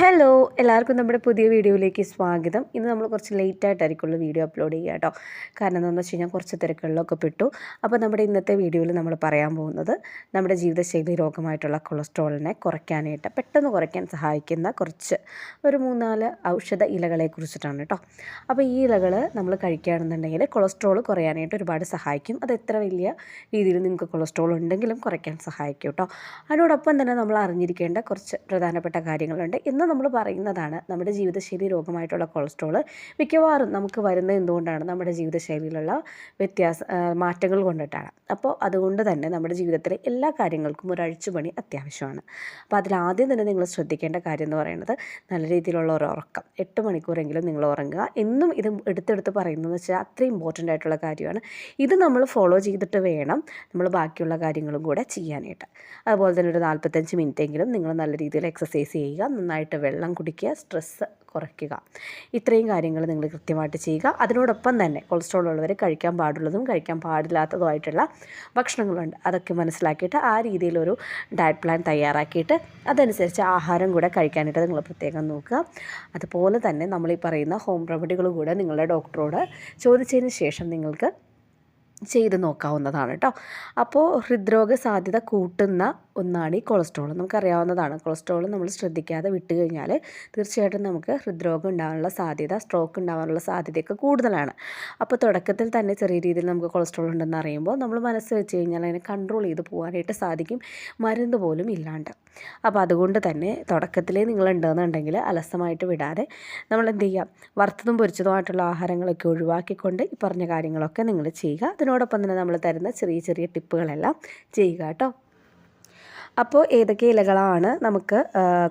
Hello എല്ലാവർക്കും നമ്മുടെ പുതിയ വീഡിയോയിലേക്ക് സ്വാഗതം. ഇന്ന് നമ്മൾ കുറച്ച് ലേറ്റ് ആയിട്ടായിരിക്കുള്ളൂ വീഡിയോ അപ്ലോഡ് ചെയ്യുക കേട്ടോ. കാരണം എന്താണെന്ന് വെച്ച് കഴിഞ്ഞാൽ കുറച്ച് തിരക്കുകളിലൊക്കെ പെട്ടു. അപ്പോൾ നമ്മുടെ ഇന്നത്തെ വീഡിയോയിൽ നമ്മൾ പറയാൻ പോകുന്നത് നമ്മുടെ ജീവിതശൈലി രോഗമായിട്ടുള്ള കൊളസ്ട്രോളിനെ കുറയ്ക്കാനായിട്ട് പെട്ടെന്ന് കുറയ്ക്കാൻ സഹായിക്കുന്ന കുറച്ച് ഒരു മൂന്നാൽ ഔഷധ ഇലകളെ കുറിച്ചിട്ടാണ് കേട്ടോ. അപ്പോൾ ഈ ഇലകൾ നമ്മൾ കഴിക്കുകയാണെന്നുണ്ടെങ്കിൽ കൊളസ്ട്രോൾ കുറയാനായിട്ട് ഒരുപാട് സഹായിക്കും. അത് എത്ര വലിയ രീതിയിൽ നിങ്ങൾക്ക് കൊളസ്ട്രോൾ ഉണ്ടെങ്കിലും കുറയ്ക്കാൻ സഹായിക്കും കേട്ടോ. അതിനോടൊപ്പം തന്നെ നമ്മൾ അറിഞ്ഞിരിക്കേണ്ട കുറച്ച് പ്രധാനപ്പെട്ട കാര്യങ്ങളുണ്ട്. ഇന്ന് നമ്മൾ പറയുന്നതാണ് നമ്മുടെ ജീവിതശൈലി രോഗമായിട്ടുള്ള കൊളസ്ട്രോൾ മിക്കവാറും നമുക്ക് വരുന്നത് എന്തുകൊണ്ടാണ്? നമ്മുടെ ജീവിതശൈലിയിലുള്ള വ്യത്യാസ മാറ്റങ്ങൾ കൊണ്ടിട്ടാണ്. അപ്പോൾ അതുകൊണ്ട് തന്നെ നമ്മുടെ ജീവിതത്തിലെ എല്ലാ കാര്യങ്ങൾക്കും ഒരു അഴിച്ചുപണി അത്യാവശ്യമാണ്. അപ്പോൾ അതിൽ ആദ്യം തന്നെ നിങ്ങൾ ശ്രദ്ധിക്കേണ്ട കാര്യം എന്ന് പറയുന്നത് നല്ല രീതിയിലുള്ള ഒരു ഉറക്കം. എട്ട് മണിക്കൂറെങ്കിലും നിങ്ങൾ ഉറങ്ങുക. എന്നും ഇത് എടുത്തെടുത്ത് പറയുന്നതെന്ന് വെച്ചാൽ അത്രയും ഇമ്പോർട്ടന്റ് ആയിട്ടുള്ള കാര്യമാണ്. ഇത് നമ്മൾ ഫോളോ ചെയ്തിട്ട് വേണം നമ്മൾ ബാക്കിയുള്ള കാര്യങ്ങളും കൂടെ ചെയ്യാനായിട്ട്. അതുപോലെ തന്നെ ഒരു നാൽപ്പത്തഞ്ച് മിനിറ്റെങ്കിലും നിങ്ങൾ നല്ല രീതിയിൽ എക്സസൈസ് ചെയ്യുക. നന്നായിട്ട് വെള്ളം കുടിക്കുക സ്ട്രെസ്സ് കുറയ്ക്കുക. ഇത്രയും കാര്യങ്ങൾ നിങ്ങൾ കൃത്യമായിട്ട് ചെയ്യുക. അതിനോടൊപ്പം തന്നെ കൊളസ്ട്രോൾ ഉള്ളവർ കഴിക്കാൻ പാടുള്ളതും കഴിക്കാൻ പാടില്ലാത്തതുമായിട്ടുള്ള ഭക്ഷണങ്ങളുണ്ട്. അതൊക്കെ മനസ്സിലാക്കിയിട്ട് ആ രീതിയിലൊരു ഡയറ്റ് പ്ലാൻ തയ്യാറാക്കിയിട്ട് അതനുസരിച്ച് ആഹാരം കൂടെ കഴിക്കാനായിട്ട് നിങ്ങൾ പ്രത്യേകം നോക്കുക. അതുപോലെ തന്നെ നമ്മൾ ഈ പറയുന്ന ഹോം റെമഡികൾ കൂടെ നിങ്ങളുടെ ഡോക്ടറോട് ചോദിച്ചതിന് ശേഷം നിങ്ങൾക്ക് ചെയ്ത് നോക്കാവുന്നതാണ് കേട്ടോ. അപ്പോൾ ഹൃദ്രോഗ സാധ്യത കൂട്ടുന്ന ഒന്നാണ് ഈ കൊളസ്ട്രോൾ. നമുക്കറിയാവുന്നതാണ്. കൊളസ്ട്രോൾ നമ്മൾ ശ്രദ്ധിക്കാതെ വിട്ടു കഴിഞ്ഞാൽ തീർച്ചയായിട്ടും നമുക്ക് ഹൃദ്രോഗം ഉണ്ടാകാനുള്ള സാധ്യത സ്ട്രോക്ക് ഉണ്ടാകാനുള്ള സാധ്യതയൊക്കെ കൂടുതലാണ്. അപ്പോൾ തുടക്കത്തിൽ തന്നെ ചെറിയ രീതിയിൽ നമുക്ക് കൊളസ്ട്രോൾ ഉണ്ടെന്ന് അറിയുമ്പോൾ നമ്മൾ മനസ്സ് വെച്ച് കഴിഞ്ഞാൽ അതിനെ കൺട്രോൾ ചെയ്ത് പോകാനായിട്ട് സാധിക്കും. മരുന്ന് പോലും ഇല്ലാണ്ട്. അപ്പോൾ അതുകൊണ്ട് തന്നെ തുടക്കത്തിലേ നിങ്ങൾ ഉണ്ടെന്നുണ്ടെങ്കിൽ അലസമായിട്ട് വിടാതെ നമ്മൾ എന്ത് ചെയ്യുക വറുത്തതും പൊരിച്ചതുമായിട്ടുള്ള ആഹാരങ്ങളൊക്കെ ഒഴിവാക്കിക്കൊണ്ട് ഈ പറഞ്ഞ കാര്യങ്ങളൊക്കെ നിങ്ങൾ ചെയ്യുക. അതിനോടൊപ്പം തന്നെ നമ്മൾ തരുന്ന ചെറിയ ചെറിയ ടിപ്പുകളെല്ലാം ചെയ്യുക കേട്ടോ. അപ്പോൾ ഏതൊക്കെ ഇലകളാണ് നമുക്ക്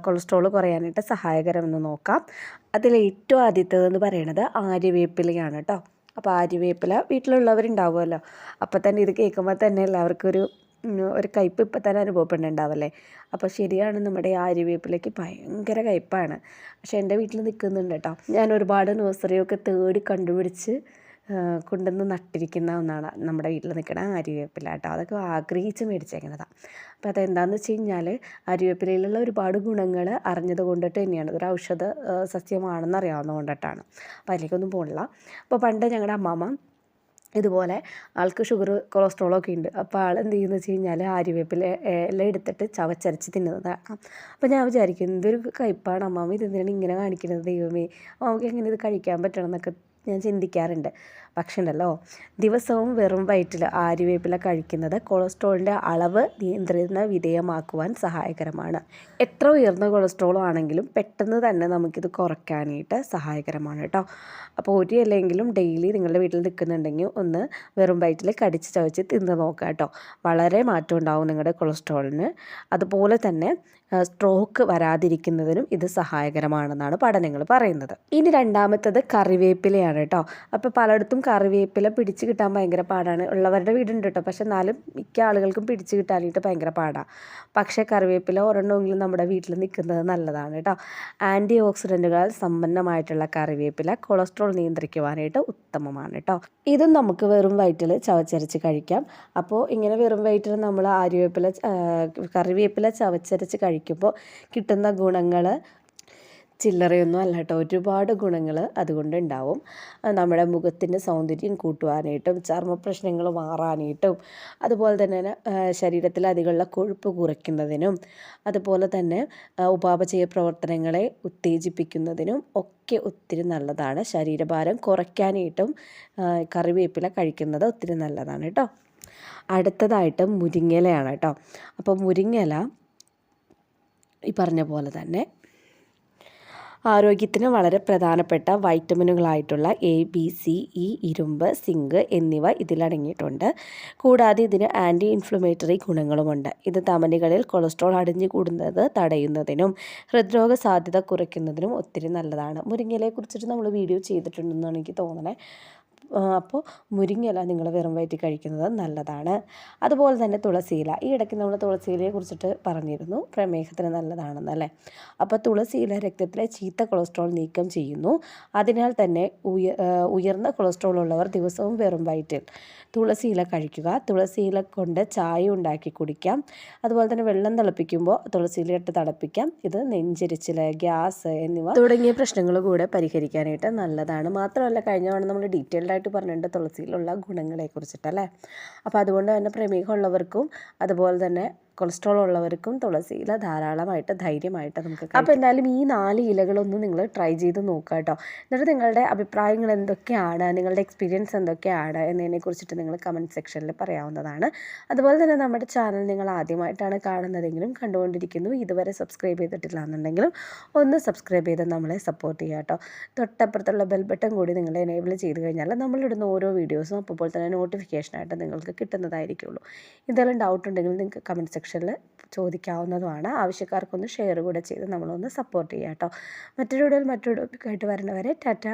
കൊളസ്ട്രോൾ കുറയാനായിട്ട് സഹായകരമെന്ന് നോക്കാം. അതിൽ ഏറ്റവും ആദ്യത്തേതെന്ന് പറയുന്നത് ആര്യവേപ്പിലയാണ് കേട്ടോ അപ്പോൾ ആര്യവേപ്പില വീട്ടിലുള്ളവരുണ്ടാവുമല്ലോ. അപ്പോൾ തന്നെ ഇത് കേൾക്കുമ്പോൾ തന്നെ എല്ലാവർക്കും ഒരു ഒരു കയ്പ്പ് ഇപ്പം തന്നെ അനുഭവപ്പെടുന്നുണ്ടാവല്ലേ അപ്പോൾ ശരിയാണ് നമ്മുടെ ഈ ആര്യവേപ്പിലയ്ക്ക് ഭയങ്കര കയ്പ്പാണ് പക്ഷേ എന്റെ വീട്ടിൽ നിൽക്കുന്നുണ്ട് കേട്ടോ ഞാൻ ഒരുപാട് നഴ്സറിയൊക്കെ തേടി കണ്ടുപിടിച്ച് കൊണ്ടുവന്ന് നട്ടിരിക്കുന്ന ഒന്നാണ് നമ്മുടെ വീട്ടിൽ നിൽക്കുന്ന അരിവേപ്പില കേട്ടോ. അതൊക്കെ ആഗ്രഹിച്ച് മേടിച്ചേക്കുന്നതാണ് അപ്പോൾ അതെന്താണെന്ന് വെച്ച് കഴിഞ്ഞാൽ ആര്യവേപ്പിലയിലുള്ള ഒരുപാട് ഗുണങ്ങൾ അറിഞ്ഞത് കൊണ്ടിട്ട് തന്നെയാണ്. ഇതൊരു ഔഷധ സസ്യമാണെന്ന് അറിയാവുന്ന കൊണ്ടിട്ടാണ്. അപ്പോൾ അതിലേക്കൊന്നും പോണില്ല. അപ്പോൾ പണ്ട് ഞങ്ങളുടെ അമ്മാമ്മ ഇതുപോലെ ആൾക്ക് ഷുഗർ കൊളസ്ട്രോളൊക്കെ ഉണ്ട് അപ്പോൾ ആൾ എന്ത് ചെയ്യുന്നത് വെച്ച് കഴിഞ്ഞാൽ ആര്യവേപ്പില എല്ലാം എടുത്തിട്ട് ചവച്ചരച്ച് തിന്നുന്നതാണ് അപ്പോൾ ഞാൻ വിചാരിക്കും എന്തൊരു കയ്പ്പാണ് അമ്മാമ്മ ഇതെന്തിനാണ് ഇങ്ങനെ കാണിക്കുന്നത് ദൈവമേ? അമ്മയ്ക്ക് എങ്ങനെ ഇത് കഴിക്കാൻ പറ്റണം എന്നൊക്കെ ഞാൻ ചിന്തിക്കാറുണ്ട്. പക്ഷേ ഉണ്ടല്ലോ ദിവസവും വെറും വയറ്റിൽ ആര്യവേപ്പില കഴിക്കുന്നത് കൊളസ്ട്രോളിന്റെ അളവ് നിയന്ത്രണ വിധേയമാക്കുവാൻ സഹായകരമാണ്. എത്ര ഉയർന്ന കൊളസ്ട്രോൾ ആണെങ്കിലും പെട്ടെന്ന് തന്നെ നമുക്കിത് കുറയ്ക്കാനായിട്ട് സഹായകരമാണ് കേട്ടോ. അപ്പോൾ ഒരു ഇലയെങ്കിലും ഡെയിലി നിങ്ങളുടെ വീട്ടിൽ നിൽക്കുന്നുണ്ടെങ്കിൽ ഒന്ന് വെറും വയറ്റിൽ കടിച്ച് ചവച്ച് തിന്ന് നോക്കുക കേട്ടോ. വളരെ മാറ്റം ഉണ്ടാവും നിങ്ങളുടെ കൊളസ്ട്രോളിന്. അതുപോലെ തന്നെ സ്ട്രോക്ക് വരാതിരിക്കുന്നതിനും ഇത് സഹായകരമാണെന്നാണ് പഠനങ്ങൾ പറയുന്നത്. ഇനി രണ്ടാമത്തത് കറിവേപ്പിലയാണ് കേട്ടോ. അപ്പോൾ പലയിടത്തും കറിവേപ്പില പിടിച്ച് കിട്ടാൻ ഭയങ്കര പാടാണ്. ഉള്ളവരുടെ വീടുണ്ട് കേട്ടോ പക്ഷെ എന്നാലും മിക്ക ആളുകൾക്കും പിടിച്ച് കിട്ടാനായിട്ട് ഭയങ്കര പാടാണ് പക്ഷേ കറിവേപ്പില ഒരെണ്ണമെങ്കിലും നമ്മുടെ വീട്ടിൽ നിൽക്കുന്നത് നല്ലതാണ് കേട്ടോ ആന്റി ഓക്സിഡന്റുകളാൽ സമ്പന്നമായിട്ടുള്ള കറിവേപ്പില കൊളസ്ട്രോൾ നിയന്ത്രിക്കുവാനായിട്ട് ഉത്തമമാണ് കേട്ടോ ഇതും നമുക്ക് വെറും വയറ്റിൽ ചവച്ചരച്ച് കഴിക്കാം. അപ്പോൾ ഇങ്ങനെ വെറും വയറ്റിൽ നമ്മൾ ആര്യവേപ്പില കറിവേപ്പില ചവച്ചരച്ച് കഴിക്കുമ്പോൾ കിട്ടുന്ന ഗുണങ്ങൾ ചില്ലറയൊന്നും അല്ല കേട്ടോ. ഒരുപാട് ഗുണങ്ങൾ അതുകൊണ്ട് ഉണ്ടാവും നമ്മുടെ മുഖത്തിന്റെ സൗന്ദര്യം കൂട്ടുവാനായിട്ടും ചർമ്മ പ്രശ്നങ്ങൾ മാറാനായിട്ടും അതുപോലെ തന്നെ ശരീരത്തിൽ അധികമുള്ള കൊഴുപ്പ് കുറയ്ക്കുന്നതിനും അതുപോലെ തന്നെ ഉപാപചയ പ്രവർത്തനങ്ങളെ ഉത്തേജിപ്പിക്കുന്നതിനും ഒക്കെ ഒത്തിരി നല്ലതാണ്. ശരീരഭാരം കുറയ്ക്കാനായിട്ടും കറിവേപ്പില കഴിക്കുന്നത് ഒത്തിരി നല്ലതാണ് കേട്ടോ. അടുത്തതായിട്ട് മുരിങ്ങയിലയാണ് കേട്ടോ. അപ്പോൾ മുരിങ്ങയില ഈ പറഞ്ഞ പോലെ തന്നെ ആരോഗ്യത്തിന് വളരെ പ്രധാനപ്പെട്ട വൈറ്റമിനുകളായിട്ടുള്ള എ ബി സി ഇ ഇരുമ്പ് സിങ്ക് എന്നിവ ഇതിലടങ്ങിയിട്ടുണ്ട്. കൂടാതെ ഇതിന് ആന്റി ഇൻഫ്ലമേറ്ററി ഗുണങ്ങളുമുണ്ട്. ഇത് തമനികളിൽ കൊളസ്ട്രോൾ അടിഞ്ഞു കൂടുന്നത് തടയുന്നതിനും ഹൃദ്രോഗ സാധ്യത കുറയ്ക്കുന്നതിനും ഒത്തിരി നല്ലതാണ്. മുരിങ്ങയിലെ കുറിച്ചിട്ട് നമ്മൾ വീഡിയോ ചെയ്തിട്ടുണ്ടെന്നാണ് എനിക്ക് തോന്നണേ. അപ്പോൾ മുരിങ്ങയില നിങ്ങൾ വെറും വയറ്റി കഴിക്കുന്നത് നല്ലതാണ്. അതുപോലെ തന്നെ തുളസിയില. ഈ ഇടയ്ക്ക് നമ്മൾ തുളസിയിലയെ കുറിച്ചിട്ട് പറഞ്ഞിരുന്നു. പ്രമേഹത്തിന് നല്ലതാണെന്ന് അല്ലേ? അപ്പോൾ തുളസിയില രക്തത്തിലെ ചീത്ത കൊളസ്ട്രോൾ നീക്കം ചെയ്യുന്നു. അതിനാൽ തന്നെ ഉയ ഉയർന്ന കൊളസ്ട്രോൾ ഉള്ളവർ ദിവസവും വെറും വയറ്റിൽ തുളസിയില കഴിക്കുക. തുളസിയില കൊണ്ട് ചായ ഉണ്ടാക്കി കുടിക്കാം. അതുപോലെ തന്നെ വെള്ളം തിളപ്പിക്കുമ്പോൾ തുളസിയില ഇട്ട് തിളപ്പിക്കാം. ഇത് നെഞ്ചരിച്ചിൽ ഗ്യാസ് എന്നിവ തുടങ്ങിയ പ്രശ്നങ്ങൾ കൂടെ പരിഹരിക്കാനായിട്ട് നല്ലതാണ്. മാത്രമല്ല കഴിഞ്ഞ തവണ നമ്മൾ ഡീറ്റെയിൽഡ് ആയിട്ട് പറഞ്ഞിട്ടുണ്ട് തുളസിയിലുള്ള ഗുണങ്ങളെ കുറിച്ചിട്ടല്ലേ അപ്പോൾ അതുകൊണ്ട് തന്നെ പ്രമേഹമുള്ളവർക്കും അതുപോലെ തന്നെ കൊളസ്ട്രോൾ ഉള്ളവർക്കും തുളസി ഇല ധാരാളമായിട്ട് ധൈര്യമായിട്ട് നമുക്ക് അപ്പോൾ എന്തായാലും ഈ നാല് ഇലകളൊന്നും നിങ്ങൾ ട്രൈ ചെയ്ത് നോക്കുക കേട്ടോ. എന്നിട്ട് നിങ്ങളുടെ അഭിപ്രായങ്ങൾ എന്തൊക്കെയാണ് നിങ്ങളുടെ എക്സ്പീരിയൻസ് എന്തൊക്കെയാണ് എന്നതിനെ കുറിച്ചിട്ട് നിങ്ങൾ കമന്റ് സെക്ഷനിൽ പറയാവുന്നതാണ്. അതുപോലെ തന്നെ നമ്മുടെ ചാനൽ നിങ്ങൾ ആദ്യമായിട്ടാണ് കാണുന്നതെങ്കിലും കണ്ടുകൊണ്ടിരിക്കുന്നു. ഇതുവരെ സബ്സ്ക്രൈബ് ചെയ്തിട്ടില്ല എന്നുണ്ടെങ്കിലും ഒന്ന് സബ്സ്ക്രൈബ് ചെയ്ത് നമ്മളെ സപ്പോർട്ട് ചെയ്യുക കേട്ടോ. തൊട്ടപ്പുറത്തുള്ള ബെൽ ബട്ടൺ കൂടി നിങ്ങൾ എനേബിൾ ചെയ്ത് കഴിഞ്ഞാൽ നമ്മളിടുന്ന ഓരോ വീഡിയോസും അപ്പോൾ തന്നെ നോട്ടിഫിക്കേഷനായിട്ട് നിങ്ങൾക്ക് കിട്ടുന്നതായിരിക്കുള്ളൂ. എന്തെങ്കിലും ഡൗട്ട് ഉണ്ടെങ്കിൽ നിങ്ങൾക്ക് കമന്റ് സെക്ഷനിൽ ചോദിക്കാവുന്നതുമാണ്. ആവശ്യക്കാർക്കൊന്ന് ഷെയർ കൂടെ ചെയ്ത് നമ്മളൊന്ന് സപ്പോർട്ട് ചെയ്യാം കേട്ടോ മറ്റൊരു വീഡിയോയിൽ മറ്റൊരു ടോപ്പിക്കായിട്ട് വരുന്നവരെ ടാറ്റ.